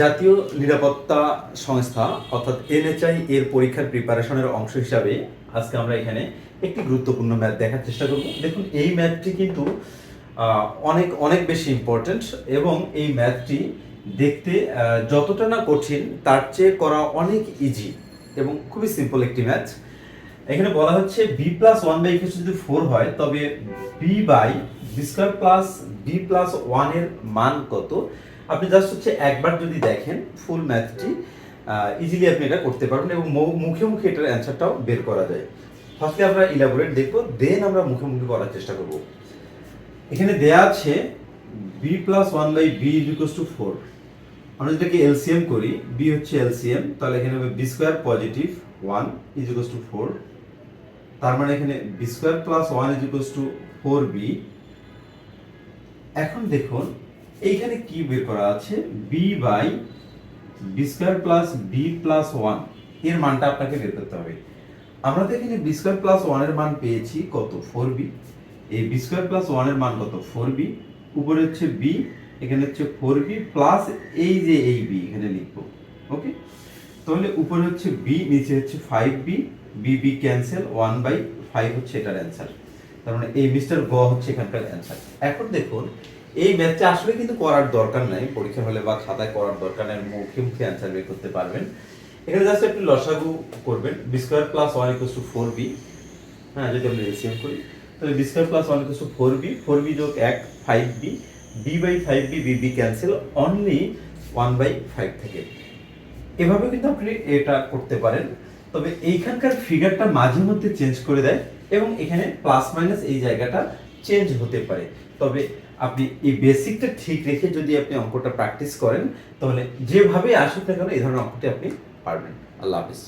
জাতীয় নিরাপত্তা সংস্থা, অর্থাৎ এনএচআই, এর পরীক্ষার প্রিপারেশনের অংশ হিসাবে আজকে আমরা এখানে একটি গুরুত্বপূর্ণ ম্যাথ দেখার চেষ্টা করব। দেখুন, এই ম্যাথটি কিন্তু অনেক অনেক বেশি ইম্পর্ট্যান্ট এবং এই ম্যাথটি দেখতে যতটা না কঠিন, তার চেয়ে করা অনেক ইজি এবং খুবই সিম্পল একটি ম্যাথ। এখানে বলা হচ্ছে B plus one by equal যদি ফোর হয়, তবে B by B square plus B plus ওয়ানের মান কত? আপনি জাস্ট হচ্ছে একবার যদি দেখেন ফুল ম্যাথটি ইজিলি আপনি এটা করতে পারবেন এবং মুখে মুখে এটার অ্যান্সারটাও বের করা যায়। ফার্স্টে আমরা ইলাবোরেট দেখব দেন আমরা মুখে মুখে করার চেষ্টা করব। এখানে দেয়া আছে B plus one by B equal to four আমরা যেটাকে এলসিএম করি বি হচ্ছে এলসিএম তাহলে এখানে হবে B square positive one is equal to four তার মানে এখানে B square plus one is equal to four B এখন দেখুন এইখানে কি বের করা আছে? B by B square plus B plus ওয়ানের মানটা আপনাকে বের করতে হবে। আমরা তো এখানে বি স্কোয়ার প্লাস ওয়ানের মান পেয়েছি কত? ফোর বি এই বি স্কোয়ার প্লাস ওয়ানের মান কত? ফোর বি উপরে হচ্ছে বি এখানে হচ্ছে ফোর বি প্লাস এই যে এই বি এখানে লিখব। ওকে তাহলে উপরে হচ্ছে বি নিচে হচ্ছে five B B B cancel one by five হচ্ছে এটার অ্যান্সার তার মানে এই মিস্টার গ হচ্ছে এখানকার অ্যান্সার এখন দেখুন এই ম্যাথটা আসলে কিন্তু করার দরকার নাই। পরীক্ষা হলে বা খাতায় করার দরকার নাই। মুখে মুখে অ্যান্সার বের করতে পারবেন। এখানে জাস্ট একটু লসাগু করবেন। B square plus one equal to four B হ্যাঁ যদি আমরা এলসিএম করি, তাহলে B square plus one equal to four B four B যোগ এক five B B by five B B B cancel only one by five থেকে। এভাবে কিন্তু আপনি এটা করতে পারেন। তবে এইখানকার ফিগারটা মাঝে মধ্যে চেঞ্জ করে দেয় এবং এখানে প্লাস মাইনাস এই জায়গাটা চেঞ্জ হতে পারে। তবে আপনি এই বেসিকটা ঠিক রেখে যদি আপনি অঙ্কটা প্র্যাকটিস করেন, তাহলে যেভাবে আসুক না কেন এই ধরনের অঙ্কটি আপনি পারবেন। আল্লাহ হাফিজ।